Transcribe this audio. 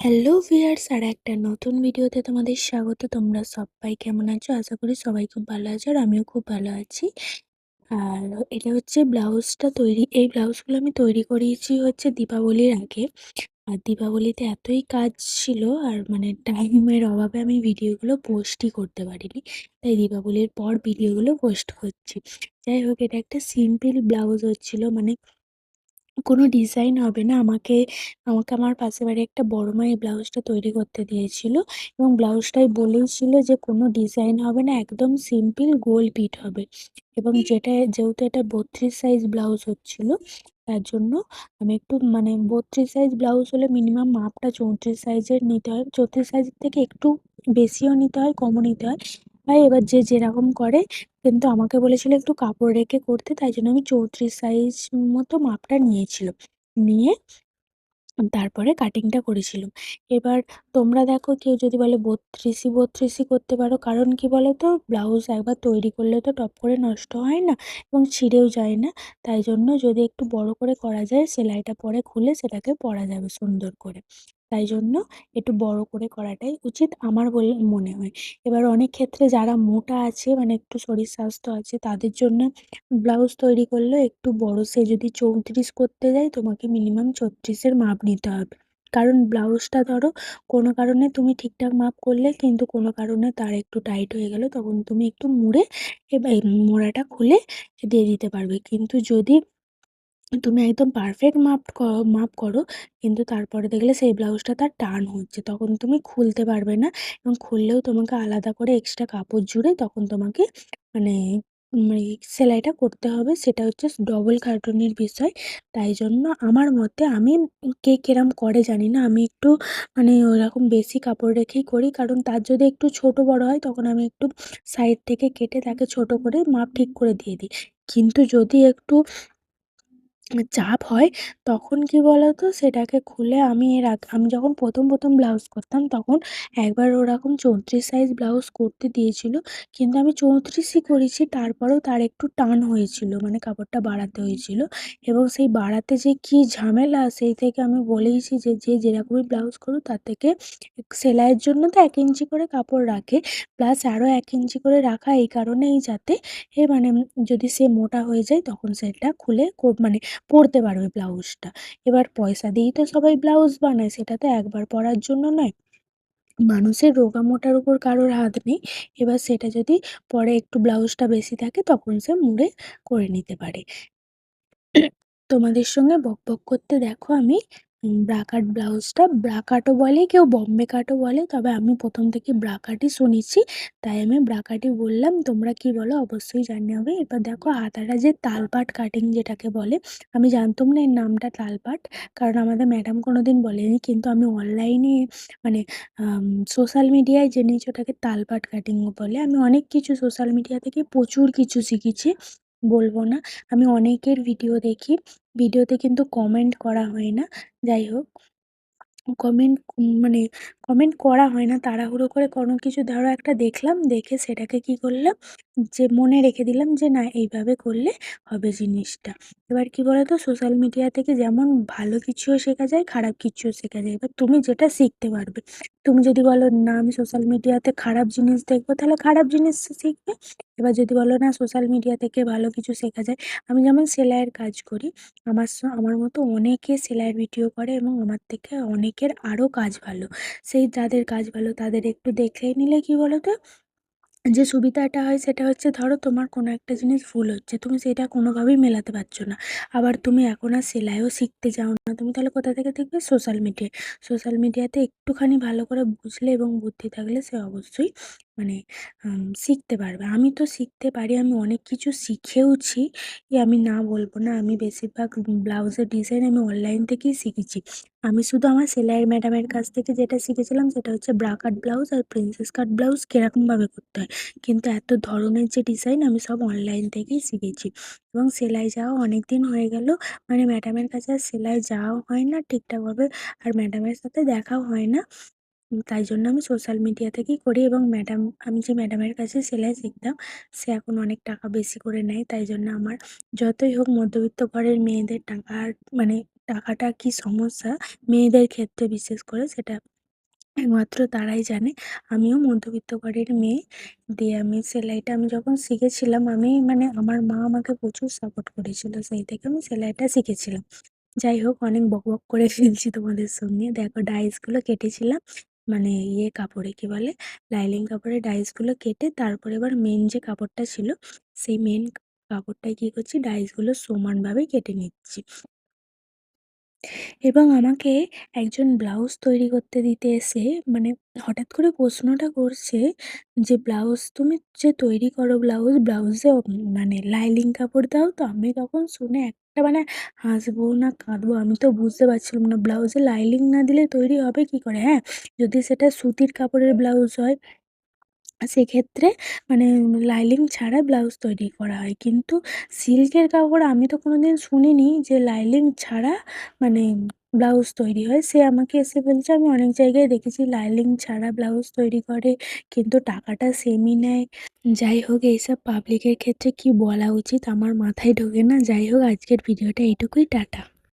Hello viewers আর একটা নতুন ভিডিওতে তোমাদের স্বাগত। তোমরা সবাই কেমন আছো? আশা করি সবাই খুব ভালো আছো আর আমিও খুব ভালো আছি। আর এটা হচ্ছে ব্লাউজটা তৈরি, এই ব্লাউজগুলো আমি তৈরি করিয়েছি হচ্ছে দীপাবলির আগে। আর দীপাবলিতে এতই কাজ ছিল আর মানে টাইমের অভাবে আমি ভিডিওগুলো পোস্টই করতে পারিনি। তাই দীপাবলির পর ভিডিওগুলো পোস্ট করছি। যাই হোক, এটা একটা সিম্পল ব্লাউজ হচ্ছিল মানে কোনো ডিজাইন হবে না। আমাকে আমাকে আমার পাশের বাড়ির একটা বড় মা এই ব্লাউজটা তৈরি করতে দিয়েছিল এবং ব্লাউজটায় বলেইছিল যে কোনো ডিজাইন হবে না একদম সিম্পল গোল পিট হবে এবং যেটা যেহেতু এটা ৩২ সাইজ ব্লাউজ হচ্ছিল তার জন্য আমি একটু মানে ৩২ সাইজ ব্লাউজ হলে মিনিমাম মাপটা ৩৪ সাইজের নিতে হয়। ৩৪ সাইজের থেকে একটু বেশিও নিতে হয়, কমও নিতে হয়। আর এবার যে যেরকম করে, কিন্তু আমাকে বলেছিল একটু কাপড় রেখে করতে, তাই জন্য আমি ৩৪ সাইজ মতো মাপটা নিয়েছিল। নিয়ে তারপরে কাটিংটা করেছিলাম। এবার তোমরা দেখো কেউ যদি বলে ৩২ই ৩২ই করতে পারো, কারণ কি বলো তো ব্লাউজ একবার তৈরি করলে তো টপ করে নষ্ট হয় না এবং ছিঁড়েও যায় না। তাই জন্য যদি একটু বড় করে করা যায়, সেলাইটা পরে খুলে সেটাকে পরা যাবে সুন্দর করে। তাই জন্য একটু বড় করে করাটাই উচিত আমার বলে মনে হয়। এবার অনেক ক্ষেত্রে যারা মোটা আছে মানে একটু শরীর স্বাস্থ্য আছে, তাদের জন্য ব্লাউজ তৈরি করলেও একটু বড় সে যদি ৩৪ করতে যায়, তোমাকে মিনিমাম ছত্রিশের মাপ নিতে হবে। কারণ ব্লাউজটা ধরো, কোনো কারণে তুমি ঠিকঠাক মাপ করলে, কিন্তু কোনো কারণে তার একটু টাইট হয়ে গেল, তখন তুমি একটু মুড়ে এবার মোড়াটা খুলে দিয়ে দিতে পারবে। কিন্তু যদি তুমি একদম পারফেক্ট মাপ ক, মাপ করো। কিন্তু তারপরে দেখলে সেই ব্লাউজটা তার টান হচ্ছে। তখন তুমি খুলতে পারবে না এবং খুললেও তোমাকে আলাদা করে এক্সট্রা কাপড় জুড়ে তখন তোমাকে মানে মানে সেলাইটা করতে হবে। সেটা হচ্ছে ডবল কার্টুনের বিষয়। তাই জন্য আমার মতে আমি কে কিরম করে জানি না। আমি একটু মানে ওরকম বেশি কাপড় রেখেই করি। কারণ তার যদি একটু ছোট বড় হয় তখন আমি একটু সাইড থেকে কেটে তাকে ছোট করে মাপ ঠিক করে দিয়ে দিই। কিন্তু যদি একটু চাপ হয় তখন কি বলতো? সেটাকে খুলে আমি এর আগ আমি যখন প্রথম, প্রথম ব্লাউজ করতাম তখন একবার ওরকম ৩৪ সাইজ ব্লাউজ করতে দিয়েছিল। কিন্তু আমি ৩৪ই করেছি তারপরেও তার একটু টান হয়েছিল মানে কাপড়টা বাড়াতে হয়েছিল। এবং সেই বাড়াতে যে কী ঝামেলা সেই থেকে আমি বলেইছি যে যে যেরকমই ব্লাউজ করুক তার থেকে সেলাইয়ের জন্য তো এক ইঞ্চি করে কাপড় রাখে প্লাস আরও এক ইঞ্চি করে রাখা এই কারণেই যাতে এ মানে যদি সে মোটা হয়ে যায় তখন সেটা খুলে মানে পরতে পারবে ব্লাউজটা। এবার পয়সা দিয়েই তো সবাই ব্লাউজ বানায়, সেটা তো একবার পরার জন্য নয়। মানুষের রোগা মোটার উপর কারোর হাত নেই। এবার সেটা যদি পরে একটু ব্লাউজটা বেশি থাকে, তখন সে মুড়ে করে নিতে পারে। তোমাদের সঙ্গে বক বক করতে দেখো আমি ব্রা কাট ব্লাউজটা ব্রা কাটও বলে, কেউ বম্বে কাটও বলে, তবে আমি প্রথম থেকে ব্রা কাটই শুনেছি, তাই আমি ব্রা কাটই বললাম, তোমরা কি বলো? অবশ্যই জানাবে এবার দেখো হাতাটা যে তালপাট কাটিং যেটাকে বলে, আমি জানতাম না এর নামটা তালপাট, কারণ আমাদের ম্যাডাম কোনোদিন বলেনি, কিন্তু আমি অনলাইনে মানে সোশ্যাল মিডিয়ায় জেনেছি ওটাকে তালপাট কাটিংও বলে। আমি অনেক কিছু সোশ্যাল মিডিয়া থেকে প্রচুর কিছু শিখেছি, বলব না। আমি অনেকের ভিডিও দেখি। ভিডিওতে কিন্তু কমেন্ট করা হয় না। যাই হোক কমেন্ট মানে কমেন্ট করা হয় না। তাড়াহুড়ো করে কোনো কিছু ধরো একটা দেখলাম, দেখে সেটাকে কি করলাম? যে মনে রেখে দিলাম যে না, এইভাবে করলে হবে জিনিসটা। এবার কি বলো তো সোশ্যাল মিডিয়া থেকে যেমন ভালো কিছুও শেখা যায়, খারাপ কিছুও শেখা যায়। এবার তুমি যেটা শিখতে পারবে। তুমি যদি বলো, না, আমি সোশ্যাল মিডিয়াতে খারাপ জিনিস দেখব, তাহলে খারাপ জিনিস শিখবে। এবার যদি বলো, না সোশ্যাল মিডিয়া থেকে ভালো কিছু শেখা যায়, আমি যেমন সেলাইয়ের কাজ করি। আমার আমার মতো অনেকে সেলাইয়ের ভিডিও করে এবং আমার থেকে অনেকের আরও কাজ ভালো। সেই যাদের কাজ ভালো তাদের একটু দেখে নিলে কি বলো তো যে সুবিধাটা হয় সেটা হচ্ছে ধরো তোমার কোনো একটা জিনিস ভুল হচ্ছে, তুমি সেটা কোনোভাবেই মেলাতে পারছ না। আবার তুমি এখন আর সেলাইও শিখতে যাও না, তুমি তাহলে কোথা থেকে দেখবে? সোশ্যাল মিডিয়ায়। সোশ্যাল মিডিয়াতে একটুখানি ভালো করে বুঝলে এবং বুদ্ধি থাকলে সে অবশ্যই মানে শিখতে পারবে। আমি তো শিখতে পারি, আমি অনেক কিছু শিখেওছি। আমি না বলব না, আমি বেশিরভাগ ব্লাউজের ডিজাইন আমি অনলাইন থেকেই শিখেছি। আমি শুধু আমার সেলাইয়ের ম্যাডামের কাছ থেকে যেটা শিখেছিলাম, সেটা হচ্ছে ব্রা কাট ব্লাউজ আর প্রিন্সেস কাট ব্লাউজ কীরকমভাবে করতে হয়। কিন্তু এত ধরনের যে ডিজাইন আমি সব অনলাইন থেকেই শিখেছি। এবং সেলাই যাওয়া অনেক দিন হয়ে গেল মানে ম্যাডামের কাছে আর সেলাই যাওয়াও হয় না ঠিকঠাকভাবে, আর ম্যাডামের সাথে দেখাও হয় না। তাই জন্য আমি সোশ্যাল মিডিয়া থেকেই করি এবং ম্যাডাম আমি যে ম্যাডামের কাছে সেলাই শিখতাম, সে এখন অনেক টাকা বেশি করে নেয়। তাই জন্য আমার যতই হোক মধ্যবিত্ত ঘরের মেয়েদের টাকার মানে টাকাটা কি সমস্যা, মেয়েদের ক্ষেত্রে বিশেষ করে সেটা একমাত্র তারাই জানে। আমিও মধ্যবিত্ত ঘরের মেয়ে। দিয়ে আমি সেলাইটা, আমি যখন শিখেছিলাম, আমি মানে আমার মা আমাকে প্রচুর সাপোর্ট করেছিল। সেই থেকে আমি সেলাইটা শিখেছিলাম। যাই হোক, অনেক বক বক করে ফেলছি তোমাদের সঙ্গে। দেখো ডাইসগুলো কেটেছিলাম। মানে ইয়ে কাপড়ে কি বলে? লাইলিং কাপড়ে ডাইসগুলো কেটে তারপরে এবার মেন যে কাপড়টা ছিল, সেই মেন কাপড়টায় কী করছি? ডাইসগুলো সমানভাবে কেটে নিচ্ছি। এবং আমাকে একজন ব্লাউজ তৈরি করতে দিতে এসে মানে হঠাৎ করে প্রশ্নটা করছে যে, ব্লাউজ তুমি যে তৈরি করো ব্লাউজ, ব্লাউজে মানে লাইলিং কাপড় দাও তো? আমি তখন শুনে একটা মানে হাসবো না কাঁদবো, আমি তো বুঝতে পারছিলাম না। ব্লাউজে লাইলিং না দিলে তৈরি হবে কি করে হ্যাঁ? যদি সেটা সুতির কাপড়ের ব্লাউজ হয়, সেক্ষেত্রে মানে লাইলিং ছাড়া ব্লাউজ তৈরি করা হয়। কিন্তু সিল্কের কাপড় আমি তো কোনো কোনোদিন শুনিনি যে লাইলিং ছাড়া মানে ব্লাউজ তৈরি হয়। সে আমাকে এসে বলছে, আমি অনেক জায়গায় দেখেছি লাইলিং ছাড়া ব্লাউজ তৈরি করে, কিন্তু টাকাটা সেমই নেয়। যাই হোক, এইসব পাবলিকের ক্ষেত্রে কি বলা উচিত আমার মাথায় ঢোকে না। যাই হোক, আজকের ভিডিওটা এইটুকুই, টাটা।